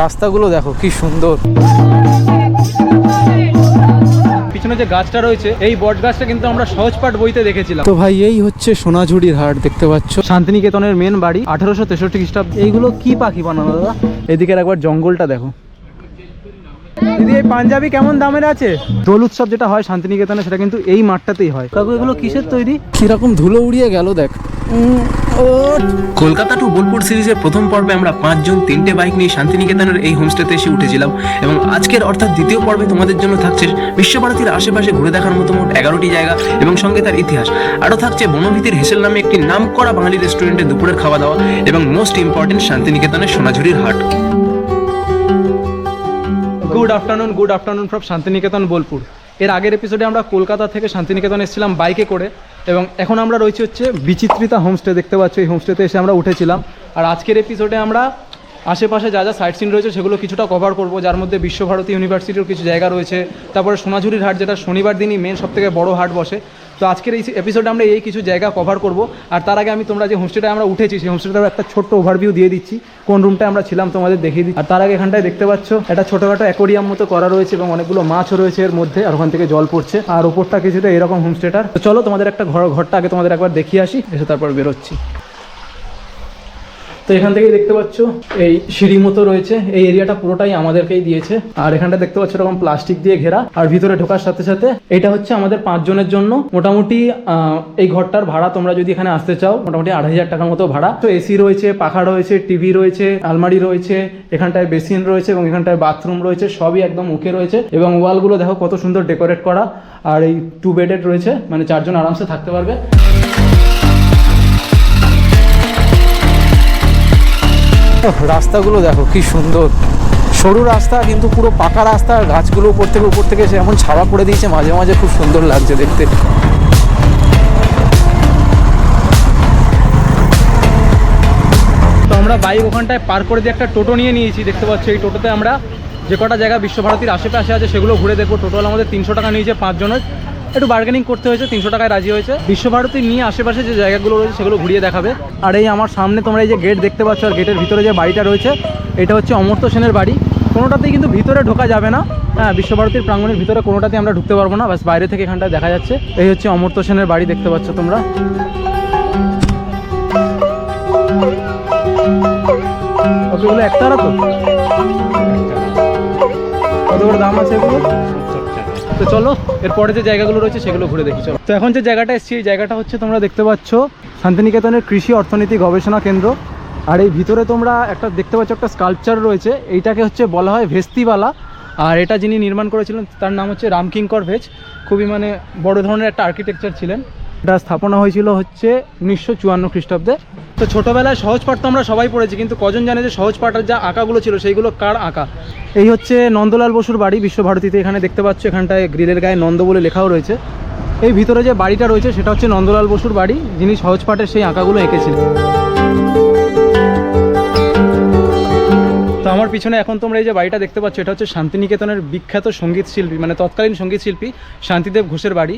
রাস্তাগুলো দেখো কি সুন্দর। পিছনে যে গাছটা রয়েছে এই বট গাছটা কিন্তু আমরা সহজ পাঠ বইতে দেখেছিলাম। তো ভাই এই হচ্ছে সোনাঝুরির হাট দেখতে পাচ্ছ। শান্তিনিকেতনের মেন বাড়ি আঠারোশো তেষট্টি খ্রিস্টাব্দ। এইগুলো কি পাখি বানানো দাদা? এদিকের একবার জঙ্গলটা দেখো। দিদি এই পাঞ্জাবি কেমন দামের আছে? দোল উৎসব যেটা হয় শান্তিনিকেতনে সেটা কিন্তু এই মাঠটাতেই হয়। কাকু এগুলো কিসের তৈরি? কীরকম ধুলো উড়িয়ে গেল দেখ। কলকাতা টু বোলপুর সিরিজের প্রথম পর্বে আমরা পাঁচজন তিনটে বাইক নিয়ে শান্তিনিকেতনের এই হোমস্টেতে এসে উঠেছিলাম এবং আজকের অর্থাৎ দ্বিতীয় পর্বে তোমাদের জন্য থাকছে বিশ্বভারতীর আশেপাশে ঘুরে দেখার মতো মোট এগারোটি জায়গা এবং সঙ্গে তার ইতিহাস। আরও থাকছে বনভীতির হেসেল নামে একটি নামকরা বাঙালি রেস্টুরেন্টে দুপুরের খাওয়া দাওয়া এবং মোস্ট ইম্পর্টেন্ট শান্তিনিকেতনের সোনাঝুরির হাট। Good afternoon good afternoon from Santiniketan, Bolpur. এর আগের এপিসোডে আমরা কলকাতা থেকে শান্তিনিকেতন এসেছিলাম বাইকে করে এবং এখন আমরা রয়েছে হচ্ছে বিচিত্রিতা হোমস্টে দেখতে পাচ্ছি, এই হোমস্টেতে এসে আমরা উঠেছিলাম। আর আজকের এপিসোডে আমরা আশেপাশে যা যা সাইট সিন রয়েছে সেগুলো কিছুটা কভার করব, যার মধ্যে বিশ্বভারতী ইউনিভার্সিটির কিছু জায়গা রয়েছে। তারপরে সোনাঝুরির হাট, যেটা শনিবার দিনই মেন সবথেকে বড় হাট বসে। তো আজকের এই এপিসোডে আমরা এই কিছু জায়গা কভার করব। আর তার আগে আমি তোমরা যে হোমস্টেটা আমরা উঠেছি, সেই হোমস্টেটার একটা ছোট্ট ওভারভিউ দিয়ে দিচ্ছি। কোন রুমটায় আমরা ছিলাম তোমাদের দেখিয়ে দিই আর তার আগে এখানটায় দেখতে পাচ্ছ, একটা ছোটোখাটো অ্যাকোরিয়াম মতো করা রয়েছে এবং অনেকগুলো মাছও রয়েছে এর মধ্যে, আর ওখান থেকে জল পড়ছে। আর ওপরটা কিছুটা এরকম হোমস্টেটার তো চলো তোমাদের একটা ঘর, ঘরটা আগে তোমাদের একবার দেখিয়ে আসি, এসে তারপর বেরোচ্ছি। তো এখান থেকে দেখতে পাচ্ছ, এই সিঁড়ি মতো রয়েছে। এই এরিয়াটা পুরোটাই আমাদেরকেই দিয়েছে। আর এখানটা দেখতে পাচ্ছ এরকম প্লাস্টিক দিয়ে ঘেরা। আর ভিতরে ঢোকার সাথে সাথে এটা হচ্ছে আমাদের পাঁচজনের জন্য মোটামুটি এই ঘরটার ভাড়া তোমরা যদি এখানে আসতে চাও, মোটামুটি আড়াই হাজার টাকার মতো ভাড়া। তো এসি রয়েছে, পাখা রয়েছে, টিভি রয়েছে, আলমারি রয়েছে, এখানটায় বেসিন রয়েছে এবং এখানটায় বাথরুম রয়েছে, সবই একদম ওকে রয়েছে। এবং ওয়ালগুলো দেখো কত সুন্দর ডেকোরেট করা। আর এই টু বেডেড রয়েছে মানে চারজন আরামসে থাকতে পারবে। রাস্তাগুলো দেখো, কি সুন্দর। সরু রাস্তা, কিন্তু পুরো পাকা রাস্তা, আর গাছগুলো উপর থেকে উপর থেকে এমন ছাওয়া করে দিয়েছে, মাঝে মাঝে খুব সুন্দর লাগছে দেখতে। তো আমরা বাইক ওখানটায় পার করে দিয়ে একটা টোটো নিয়ে নিয়েছি, দেখতে পাচ্ছি এই টোটোতে আমরা। যে কটা জায়গা বিশ্বভারতীর আশেপাশে আছে, সেগুলো ঘুরে দেখব। টোটাল আমাদের তিনশো টাকা নিয়েছে পাঁচজনের। একটু বার্গেনিং করতে হয়েছে, তিনশো টাকায় রাজি হয়েছে। বিশ্বভারতী নিয়ে আশেপাশে যে জায়গাগুলো রয়েছে সেগুলো ঘুরিয়ে দেখাবে। আর এই আমার সামনে তোমরা এই যে গেট দেখতে পাচ্ছ, আর গেটের ভিতরে যে বাড়িটা রয়েছে, এটা হচ্ছে অমর্ত্য সেনের বাড়ি। কোনোটাতেই কিন্তু ভিতরে ঢোকা যাবে না। হ্যাঁ বিশ্বভারতীর প্রাঙ্গণের ভিতরে কোনোটাতে আমরা ঢুকতে পারব না। বাস বাইরে থেকে এখানটা দেখা যাচ্ছে। এই হচ্ছে অমর্ত্য সেনের বাড়ি, দেখতে পাচ্ছ তোমরা। ওকে, এগুলো একতারা তো? কত করে দাম আছে এগুলো? তো চলো, এরপরে যে জায়গাগুলো রয়েছে সেগুলো ঘুরে দেখি, চলো। তো এখন যে জায়গাটা এসছি, এই জায়গাটা হচ্ছে তোমরা দেখতে পাচ্ছ শান্তিনিকেতনের কৃষি অর্থনীতি গবেষণা কেন্দ্র। আর এই ভিতরে তোমরা একটা দেখতে পাচ্ছ একটা স্কাল্পচার রয়েছে, এইটাকে হচ্ছে বলা হয় ভেস্তিওয়ালা আর এটা যিনি নির্মাণ করেছিলেন, তার নাম হচ্ছে রামকিঙ্কর ভেজ। খুবই মানে বড় ধরনের একটা আর্কিটেকচার ছিলেন। এটা স্থাপনা হয়েছিল হচ্ছে উনিশশো চুয়ান্ন খ্রিস্টাব্দে। তো ছোটোবেলায় সহজ পাঠ তো আমরা সবাই পড়েছি, কিন্তু কজন জানে যে সহজ পাঠের যা আঁকাগুলো ছিল সেইগুলো কার আঁকা? এই হচ্ছে নন্দলাল বসুর বাড়ি বিশ্বভারতীতে, এখানে দেখতে পাচ্ছ এখানটায় গ্রিলের গায়ে নন্দ বলে লেখাও রয়েছে। এই ভিতরে যে বাড়িটা রয়েছে সেটা হচ্ছে নন্দলাল বসুর বাড়ি, যিনি সহজ পাঠের সেই আঁকাগুলো এঁকেছিলেন তো আমার পিছনে এখন তোমরা এই যে বাড়িটা দেখতে পাচ্ছ, এটা হচ্ছে শান্তিনিকেতনের বিখ্যাত সংগীত শিল্পী মানে তৎকালীন সংগীত শিল্পী শান্তিদেব ঘোষের বাড়ি।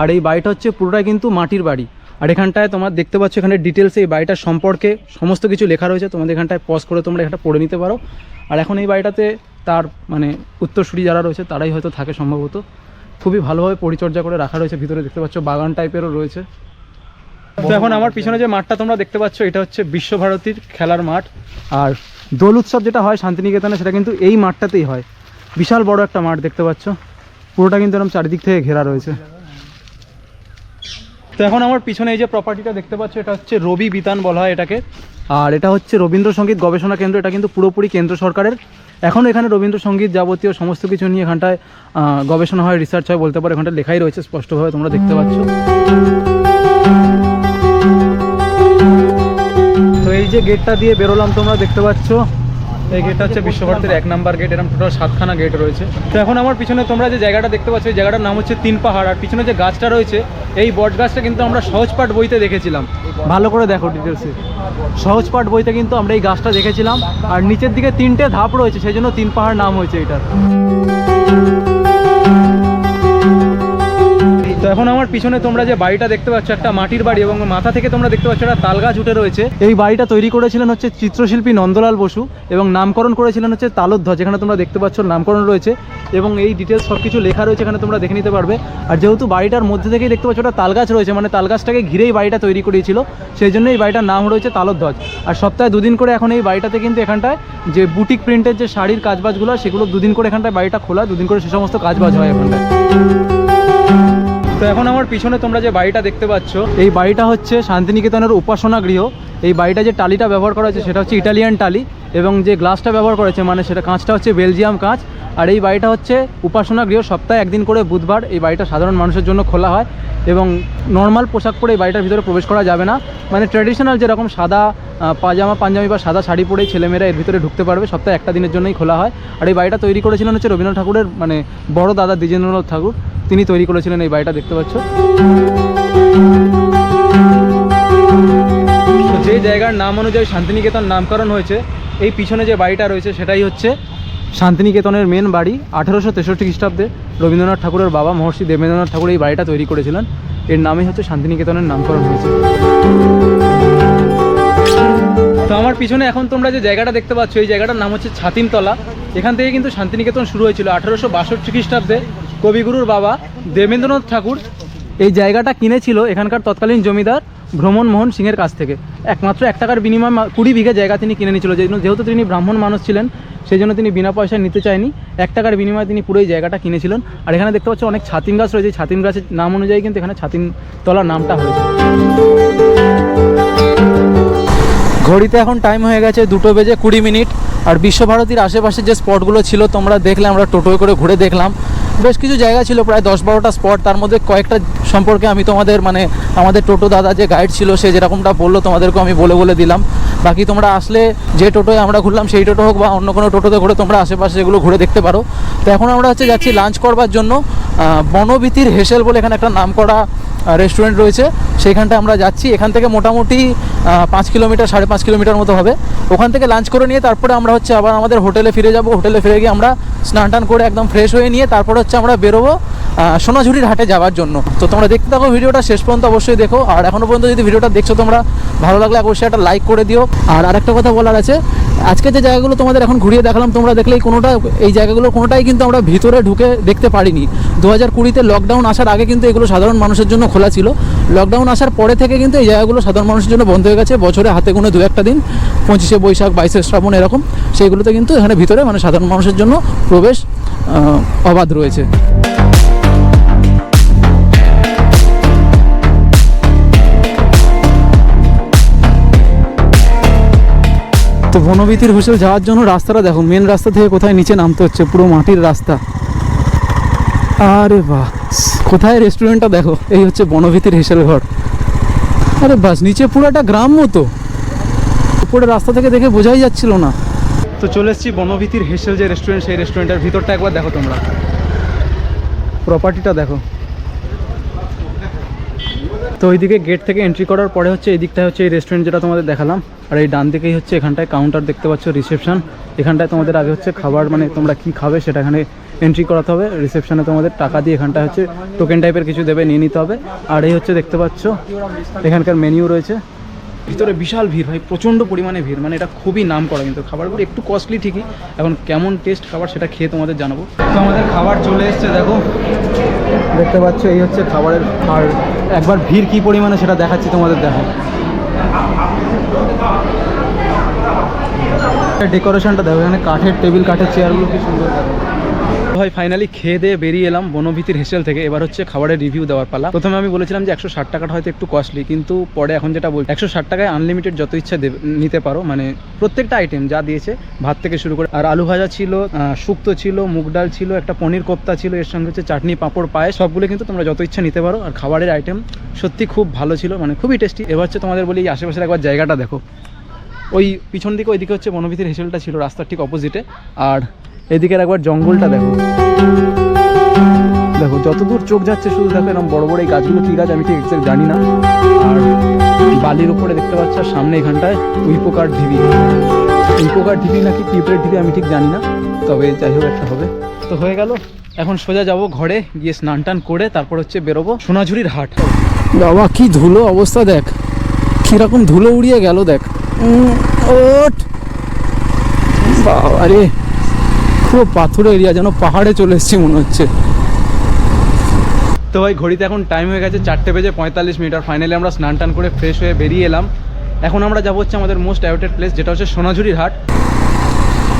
আর এই বাড়িটা হচ্ছে পুরোটাই কিন্তু মাটির বাড়ি। আর এখানটায় তোমার দেখতে পাচ্ছ, এখানে ডিটেলসে এই বাড়িটার সম্পর্কে সমস্ত কিছু লেখা রয়েছে। তোমাদের এখানটায় পজ করে তোমরা এটা পড়ে নিতে পারো। আর এখন এই বাড়িটাতে তার মানে উত্তরসূরি যারা রয়েছে, তারাই হয়তো থাকে সম্ভবত। খুবই ভালোভাবে পরিচর্যা করে রাখা রয়েছে। ভিতরে দেখতে পাচ্ছ, বাগান টাইপেরও রয়েছে। তো এখন আমার পিছনে যে মাঠটা তোমরা দেখতে পাচ্ছ, এটা হচ্ছে বিশ্বভারতীর খেলার মাঠ। আর দোল উৎসব যেটা হয় শান্তিনিকেতনে, সেটা কিন্তু এই মাঠটাতেই হয়। বিশাল বড় একটা মাঠ দেখতে পাচ্ছ। পুরোটা কিন্তু এরকম চারিদিক থেকে ঘেরা রয়েছে। তো এখন আমার পিছনে এই যে প্রপার্টিটা দেখতে পাচ্ছ, এটা হচ্ছে রবি বিতান বলা হয় এটাকে। আর এটা হচ্ছে রবীন্দ্রসঙ্গীত গবেষণা কেন্দ্র, এটা কিন্তু পুরোপুরি কেন্দ্র সরকারের। এখনও এখানে রবীন্দ্রসঙ্গীত যাবতীয় সমস্ত কিছু নিয়ে এখানটায় গবেষণা হয় রিসার্চ হয়, বলতে পারো এখানটা লেখাই রয়েছে স্পষ্টভাবে, তোমরা দেখতে পাচ্ছ। তো এই যে গেটটা দিয়ে বেরোলাম, তোমরা দেখতে পাচ্ছ। এই গেটটা হচ্ছে বিশ্বভারতীর এক নাম্বার গেট এরকম টোটাল সাতখানা গেট রয়েছে। তো এখন আমার পিছনে তোমরা যে জায়গাটা দেখতে পাচ্ছ, এই জায়গাটার নাম হচ্ছে তিন পাহাড়, আর পিছনে যে গাছটা রয়েছে, এই বট গাছটা কিন্তু আমরা সহজপাঠ বইতে দেখেছিলাম। ভালো করে দেখো ডিটেলসে সহজ পাঠ বইতে কিন্তু আমরা এই গাছটা দেখেছিলাম, আর নিচের দিকে তিনটে ধাপ রয়েছে, সেই জন্য তিন পাহাড় নাম হয়েছে এটার। তো এখন আমার পিছনে তোমরা যে বাড়িটা দেখতে পাচ্ছ, একটা মাটির বাড়ি এবং মাথা থেকে তোমরা দেখতে পাচ্ছ একটা তাল গাছ উঠে রয়েছে। এই বাড়িটা তৈরি করেছিলেন হচ্ছে চিত্রশিল্পী নন্দলাল বসু এবং নামকরণ করেছিলেন হচ্ছে তালোধ্বজ, যেখানে তোমরা দেখতে পাচ্ছ নামকরণ রয়েছে এবং এই ডিটেলস সব কিছু লেখা রয়েছে, এখানে তোমরা দেখে নিতে পারবে। আর যেহেতু বাড়িটার মধ্যে থেকেই দেখতে পাচ্ছ একটা তাল গাছ রয়েছে মানে তাল গাছটাকে ঘিরেই বাড়িটা তৈরি করিয়েছিল সেই জন্য এই বাড়িটার নাম রয়েছে তালোধ্বজ। আর সপ্তাহে দুদিন করে এখন এই বাড়িটাতে কিন্তু এখানটায় যে বুটিক প্রিন্টের যে শাড়ির কাজবাজগুলো, সেগুলো দুদিন করে এখানটায় বাড়িটা খোলা, দুদিন করে সে সমস্ত কাজবাজ হয় এখানটায়। তো এখন আমার পিছনে তোমরা যে বাড়িটা দেখতে পাচ্ছ, এই বাড়িটা হচ্ছে শান্তিনিকেতনের উপাসনা গৃহ। এই বাড়িটা যে টালিটা ব্যবহার করা হয়েছে সেটা হচ্ছে ইটালিয়ান টালি এবং যে গ্লাসটা ব্যবহার করেছে মানে সেটা কাঁচটা হচ্ছে বেলজিয়াম কাঁচ। আর এই বাড়িটা হচ্ছে উপাসনা গৃহ, সপ্তাহে একদিন করে বুধবার এই বাড়িটা সাধারণ মানুষের জন্য খোলা হয় এবং নর্মাল পোশাক পরে এই বাড়িটার ভিতরে প্রবেশ করা যাবে না। মানে ট্র্যাডিশনাল যেরকম সাদা পাজামা পাঞ্জাবি বা সাদা শাড়ি পরেই ছেলেমেয়েরা এর ভিতরে ঢুকতে পারবে, সপ্তাহে একটা দিনের জন্যই খোলা হয়। আর এই বাড়িটা তৈরি করেছিলেন হচ্ছে রবীন্দ্রনাথ ঠাকুরের মানে বড় দাদা দ্বিজেন্দ্রনাথ ঠাকুর। তিনি তৈরি করেছিলেন এই বাড়িটা, দেখতে পাচ্ছ। যে জায়গার নাম অনুযায়ী শান্তিনিকেতন নামকরণ হয়েছে, এই পিছনে যে বাড়িটা রয়েছে, সেটাই হচ্ছে শান্তিনিকেতনের মেন বাড়ি। আঠেরোশো তেষট্টি খ্রিস্টাব্দে রবীন্দ্রনাথ ঠাকুরের বাবা মহর্ষি দেবেন্দ্রনাথ ঠাকুর এই বাড়িটা তৈরি করেছিলেন। এর নামই হচ্ছে শান্তিনিকেতনের নামকরণ হয়েছে। তো আমার পিছনে এখন তোমরা যে জায়গাটা দেখতে পাচ্ছ, এই জায়গাটার নাম হচ্ছে ছাতিমতলা। এখান থেকে কিন্তু শান্তিনিকেতন শুরু হয়েছিল আঠারোশো বাষট্টি খ্রিস্টাব্দে। কবিগুরুর বাবা দেবেন্দ্রনাথ ঠাকুর এই জায়গাটা কিনেছিল এখানকার তৎকালীন জমিদার ভ্রমণ মোহন সিংয়ের কাছ থেকে। একমাত্র এক টাকার বিনিময় কুড়ি বিঘা জায়গা তিনি কিনে নিয়েছিল। যেহেতু তিনি ব্রাহ্মণ মানুষ ছিলেন সেই জন্য তিনি বিনা পয়সায় নিতে চায়নি। এক টাকার বিনিময়ে তিনি পুরো এই জায়গাটা কিনেছিলেন। আর এখানে দেখতে পাচ্ছ অনেক ছাতিম গাছ রয়েছে। ছাতিম গাছের নাম অনুযায়ী কিন্তু এখানে ছাতিমতলা নামটা হয়েছে। ঘড়িতে এখন টাইম হয়ে গেছে দুটো বেজে কুড়ি মিনিট। আর বিশ্বভারতীর আশেপাশে যে স্পটগুলো ছিল, তোমরা দেখলে, আমরা টোটোয় করে ঘুরে দেখলাম। বেশ কিছু জায়গা ছিল, প্রায় দশ বারোটা স্পট তার মধ্যে কয়েকটা সম্পর্কে আমি তোমাদের মানে আমাদের টোটো দাদা যে গাইড ছিল, সে যেরকমটা বলল তোমাদেরকে আমি বলে বলে দিলাম। বাকি তোমরা আসলে যে টোটোয় আমরা ঘুরলাম, সেই টোটো হোক বা অন্য কোনো টোটোতে ঘুরে তোমরা আশেপাশে এগুলো ঘুরে দেখতে পারো। তো এখন আমরা হচ্ছে যাচ্ছি লাঞ্চ করবার জন্য বনবীতির হেসেল বলে এখানে একটা নাম করা রেস্টুরেন্ট রয়েছে। সেইখানটা আমরা যাচ্ছি। এখান থেকে মোটামুটি পাঁচ কিলোমিটার, সাড়ে পাঁচ কিলোমিটার মতো হবে। ওখান থেকে লাঞ্চ করে নিয়ে তারপরে আমরা হচ্ছে আবার আমাদের হোটেলে ফিরে যাব। হোটেলে ফিরে গিয়ে আমরা স্নান টান করে একদম ফ্রেশ হয়ে নিয়ে তারপর হচ্ছে আমরা বেরোবো সোনাঝুরির হাটে যাওয়ার জন্য। তো তোমরা দেখতে থাকো ভিডিওটা, শেষ পর্যন্ত অবশ্যই দেখো। আর এখনও পর্যন্ত যদি ভিডিওটা দেখছ তোমরা, ভালো লাগলে অবশ্যই একটা লাইক করে দিও। আর আরেকটা কথা বলার আছে আজকে যে জায়গাগুলো তোমাদের এখন ঘুরিয়ে দেখালাম, তোমরা দেখলেই কোনোটা, এই জায়গাগুলো কোনোটাই কিন্তু আমরা ভিতরে ঢুকে দেখতে পারিনি। দু হাজার কুড়িতে লকডাউন আসার আগে কিন্তু এগুলো সাধারণ মানুষের জন্য খোলা ছিল। লকডাউন আসার পরে থেকে কিন্তু এই জায়গাগুলো সাধারণ মানুষের জন্য বন্ধ হয়ে গেছে। বছরে হাতে গুনে দু একটা দিন, পঁচিশে বৈশাখ, বাইশে শ্রাবণ এরকম, সেইগুলোতে কিন্তু এখানে ভিতরে মানে সাধারণ মানুষের জন্য প্রবেশ অবাধ রয়েছে। তো বনবিতির হোসেল যাওয়ার জন্য রাস্তাটা দেখো মেন রাস্তা থেকে কোথায় নিচে নামতে হচ্ছে, পুরো মাটির রাস্তা। আরে বাহ, কোথায় রেস্টুরেন্টটা দেখো? এই হচ্ছে বনভীতির হেসেল ঘর। আরে বাস, নিচে পুরো একটা গ্রাম মতো উপরে রাস্তা থেকে দেখে বোঝাই যাচ্ছিল না। তো চলে এসেছি বনভীতির হেসেল যে রেস্টুরেন্ট সেই রেস্টুরেন্টের ভিতরটা একবার দেখো তোমরা। প্রপার্টিটা দেখো। তো ওইদিকে গেট থেকে এন্ট্রি করার পরে হচ্ছে এই দিকটায় হচ্ছে এই রেস্টুরেন্ট যেটা তোমাদের দেখালাম। আর এই ডান দিকেই হচ্ছে এখানটায় কাউন্টার দেখতে পাচ্ছ রিসেপশন এখানটায় তোমাদের আগে হচ্ছে খাবার মানে তোমরা কি খাবে সেটা এখানে এন্ট্রি করাতে হবে। রিসেপশনে তোমাদের টাকা দিয়ে এখানটায় হচ্ছে টোকেন টাইপের কিছু দেবে, নিয়ে নিতে হবে। আর এই হচ্ছে দেখতে পাচ্ছ, এখানকার মেনিউ রয়েছে। ভিতরে বিশাল ভিড়, ভাই, প্রচণ্ড পরিমাণে ভিড়। মানে এটা খুবই নাম করা কিন্তু খাবারগুলো একটু কস্টলি ঠিকই, এখন কেমন টেস্ট খাবার সেটা খেয়ে তোমাদের জানাব। তো আমাদের খাবার চলে এসছে, দেখো। দেখতে পাচ্ছ, এই হচ্ছে খাবারের আর একবার ভিড় কি পরিমাণে সেটা দেখাচ্ছি তোমাদের দেখো ডেকোরেশনটা দেখো, এখানে কাঠের টেবিল কাঠের চেয়ারগুলো কি সুন্দর দেখো ভাই ফাইনালি খেয়ে দিয়ে বেরিয়ে এলাম বনভীতির হেসেল থেকে। এবার হচ্ছে খাবারের রিভিউ দেওয়ার পালা। প্রথমে আমি বলেছিলাম যে একশো ষাট টাকাটা হয়তো একটু কস্টলি কিন্তু পরে এখন যেটা বলছি একশো ষাট টাকায় আনলিমিটেড যত ইচ্ছা নিতে পারো। মানে প্রত্যেকটা আইটেম যা দিয়েছে, ভাত থেকে শুরু করে আর আলু ভাজা ছিল শুক্তো ছিল, মুগ ডাল ছিল, একটা পনির কোপ্তা ছিল, এর সঙ্গে হচ্ছে চাটনি, পাঁপড় পায়ে সবগুলো কিন্তু তোমরা যত ইচ্ছা নিতে পারো। আর খাবারের আইটেম সত্যি খুব ভালো ছিল মানে খুবই টেস্টি এবার হচ্ছে তোমাদের বলি আশেপাশের একবার জায়গাটা দেখো। ওই পিছন দিকে, ওইদিকে হচ্ছে বনভীতির হেসেলটা ছিল, রাস্তার ঠিক অপোজিটে আর এদিকের একবার জঙ্গলটা দেখো। দেখো, যতদূর চোখ যাচ্ছে, শুধু দেখো এরকম বড় বড় এই গাছগুলো কী গাছ, আমি ঠিক এক্সাক্ট জানি না। আর বালির উপরে দেখতে পাচ্ছ সামনে এখানটায় উইপোকার ঢিবি। উইপোকার ঢিবি নাকি পিঁপড়ের ঢিবি, আমি ঠিক জানি না। তবে যাই হোক, একটা হবে। তো হয়ে গেল। এখন সোজা যাব ঘরে, গিয়ে স্নান টান করে তারপর হচ্ছে বেরোবো সোনাঝুরির হাট। বাবা, কি ধুলো অবস্থা দেখ। কীরকম ধুলো উড়িয়ে গেল দেখ। ওঠ বাবা রে খুব পাথুরে এরিয়া যেন পাহাড়ে চলে এসেছি মনে হচ্ছে। তো ভাই ঘড়িতে এখন টাইম হয়ে গেছে চারটে বেজে পঁয়তাল্লিশ মিনিট আর ফাইনালি আমরা স্নান টান করে ফ্রেশ হয়ে বেরিয়ে এলাম। এখন আমরা যাব হচ্ছে আমাদের মোস্ট অ্যাভেটেড প্লেস যেটা হচ্ছে সোনাঝুরির হাট।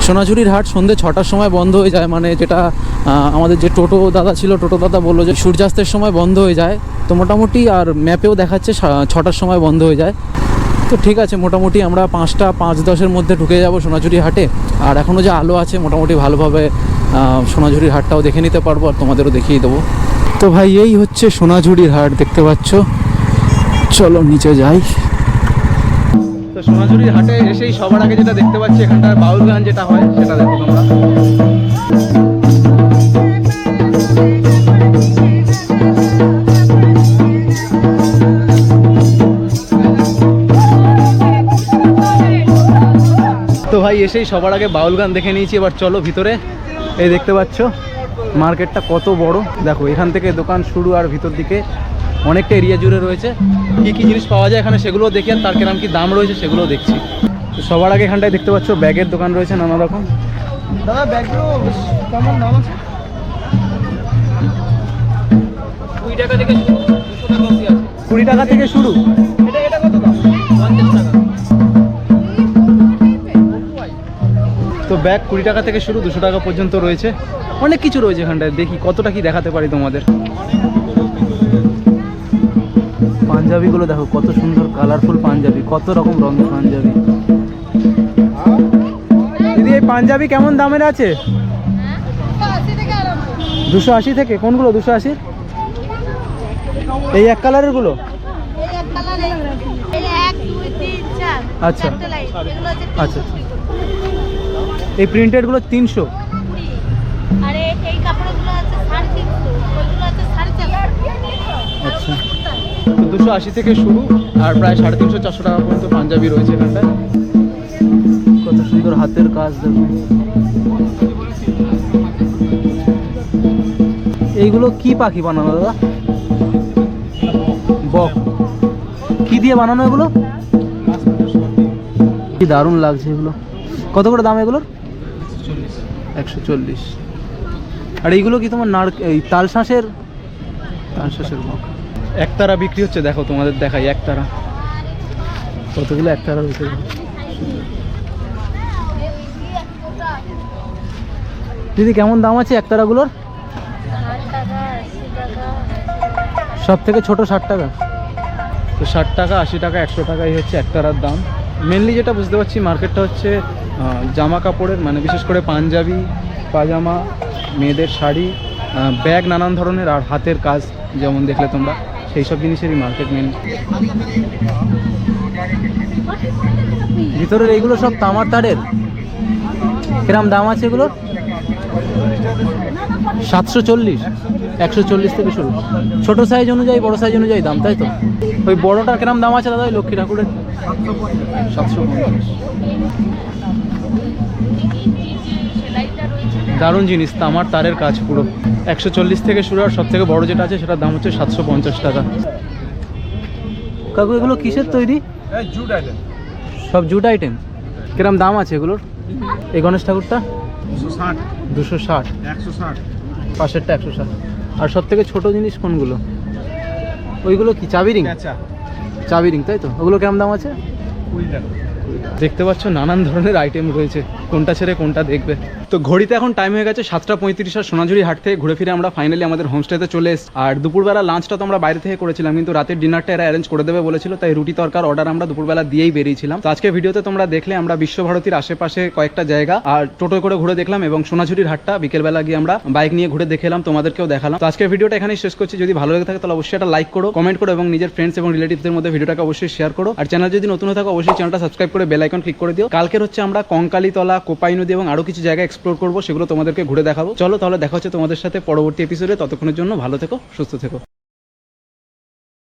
সোনাঝুরির হাট সন্ধ্যে ছটার সময় বন্ধ হয়ে যায় মানে যেটা আমাদের যে টোটো দাদা ছিল টোটো দাদা বলল যে সূর্যাস্তের সময় বন্ধ হয়ে যায়। তো মোটামুটি আর ম্যাপেও দেখাচ্ছে ছটার সময় বন্ধ হয়ে যায়। তো ঠিক আছে, মোটামুটি আমরা পাঁচটা, পাঁচ দশের মধ্যে ঢুকে যাব সোনাঝুরি হাটে। আর এখনও যে আলো আছে, মোটামুটি ভালোভাবে সোনাঝুরির হাটটাও দেখে নিতে পারব আর তোমাদেরও দেখিয়ে দেবো। তো ভাই, এই হচ্ছে সোনাঝুরির হাট, দেখতে পাচ্ছ? চলো নিচে যাই। তো সোনাঝুরির হাটে এসেই সবার আগে যেটা দেখতে পাচ্ছি এখানটার বাউল গান যেটা হয়, সেটা দেখো তোমরা। ভাই এসেই সবার আগে বাউল গান দেখে নিয়েছি এবার চলো ভিতরে। এই দেখতে পাচ্ছ মার্কেটটা কত বড়। দেখো এখান থেকে দোকান শুরু আর ভিতর দিকে অনেকটা এরিয়া জুড়ে রয়েছে। কি কি জিনিস পাওয়া যায় এখানে সেগুলো দেখি আর তার কিরম কি দাম রয়েছে সেগুলো দেখছি। তো সবার আগে এখানটায় দেখতে পাচ্ছ ব্যাগের দোকান রয়েছে নানা রকম। দাদা ব্যাগগুলো কেমন দাম আছে? কুড়ি টাকা থেকে শুরু কুড়ি টাকা থেকে শুরু? তো ব্যাগ কুড়ি টাকা থেকে শুরু, দুশো টাকা পর্যন্ত রয়েছে। অনেক কিছু রয়েছে এখানটায়, দেখি কতটা কি দেখাতে পারি তোমাদের। পাঞ্জাবিগুলো দেখো, কত সুন্দর কালারফুল পাঞ্জাবি, কত রকম রঙের পাঞ্জাবি। দিদি, এই পাঞ্জাবি কেমন দামের আছে? দুশো আশি থেকে, কোনগুলো দুশো আশি? এই এক কালারেরগুলো আচ্ছা। আচ্ছা। এই প্রিন্টেডগুলো তিনশো। আচ্ছা। দুশো আশি থেকে শুরু আর প্রায় সাড়ে তিনশো চারশো টাকা পর্যন্ত পাঞ্জাবি রয়েছে এখানটায়। কত সুন্দর হাতের কাজ দেখুন। এইগুলো কি পাখি বানানো দাদা? বক। কি দিয়ে বানানো এগুলো? কি দারুণ লাগছে এগুলো। কত করে দাম এগুলোর? একশো চল্লিশ। আর এইগুলো কি তোমার নার এই তাল শাঁসের তাল শাঁসের বক একতারা বিক্রি হচ্ছে, দেখো তোমাদের দেখাই, একতারা। কতগুলো একতারা রয়েছে। দিদি, কেমন দাম আছে একতারাগুলোর? সব থেকে ছোট ষাট টাকা। তো ষাট টাকা, আশি টাকা, একশো টাকা এই হচ্ছে একতারার দাম। মেনলি যেটা বুঝতে পারছি মার্কেটটা হচ্ছে জামা কাপড়ের মানে বিশেষ করে পাঞ্জাবি, পাজামা, মেয়েদের শাড়ি ব্যাগ নানান ধরনের আর হাতের কাজ যেমন দেখলে তোমরা, সেই সব জিনিসেরই মার্কেট মেন ভিতরের এইগুলো সব তামার তারের? কিরাম দাম আছে এগুলোর? সাতশো চল্লিশ একশো চল্লিশ থেকে শুরু। ছোট সাইজ অনুযায়ী বড় সাইজ অনুযায়ী দাম তাই তো? ওই বড়টার কিরম দাম আছে দাদা ওই লক্ষ্মী ঠাকুরের? সাতশো পঞ্চাশ। দারুণ জিনিস তামার তারের কাজ পুরো। একশো চল্লিশ থেকে শুরু আর সব থেকে বড় যেটা আছে সেটার দাম হচ্ছে সাতশো পঞ্চাশ টাকা। কাকু এগুলো কিসের তৈরি? সব জুট আইটেম? কিরম দাম আছে এগুলোর? এই গণেশ ঠাকুরটা? দুশো ষাট। পাশেরটা একশো ষাট। আর সব থেকে ছোটো জিনিস কোনগুলো? ওইগুলো কি? চাবি রিং? চাবি রিং তাই তো? ওগুলো কেমন দাম আছে? দেখতে পাচ্ছ নানান ধরনের আইটেম রয়েছে। কোনটা ছেড়ে কোনটা দেখবে। তো ঘড়িতে এখন টাইম হয়ে গেছে সাতটা পঁয়ত্রিশ আর সোনাঝুরি হাট থেকে ঘুরে ফিরে আমরা ফাইনালি আমাদের হোমস্টেতে চলে এসেছি। আর দুপুরবেলা লাঞ্চটা তো আমরা বাইরে থেকে করেছিলাম, কিন্তু রাতের ডিনারটা এরা অ্যারেঞ্জ করে দেবে বলেছিল, তাই রুটি তরকার অর্ডার আমরা দুপুরবেলা দিয়েই বেরিয়েছিলাম। তো আজকে ভিডিওতে তোমরা দেখলে আমরা বিশ্বভারতীর আশেপাশে কয়েকটা জায়গা, আর টোটো করে ঘুরে দেখলাম এবং সোনাঝুরির হাটটা বিকেলবেলা গিয়ে আমরা বাইক নিয়ে ঘুরে দেখে এলাম তোমাদেরকেও দেখালাম। তো আজকের ভিডিওটা এখানেই শেষ করছি। যদি ভালো লেগে থাকে তাহলে অবশ্যই একটা লাইক করো কমেন্ট করো এবং নিজের ফ্রেন্ডস এবং রিলেটিভদের মধ্যে ভিডিওটাকে অবশ্যই শেয়ার করো। আর চ্যানেল যদি নতুন থাকো, অবশ্যই চ্যানেলটা সাবস্ক্রাইব করে বেল আইকন ক্লিক করে দিও। কালকের হচ্ছে আমরা কঙ্কালীতলা, কোপাই নদী এবং আরও কিছু জায়গা এক্সপ্লোর করব, সেগুলো তোমাদেরকে ঘুরে দেখাবো। চলো তাহলে দেখা হচ্ছে তোমাদের সাথে পরবর্তী এপিসোডে ততক্ষণের জন্য ভালো থেকো, সুস্থ থেকো।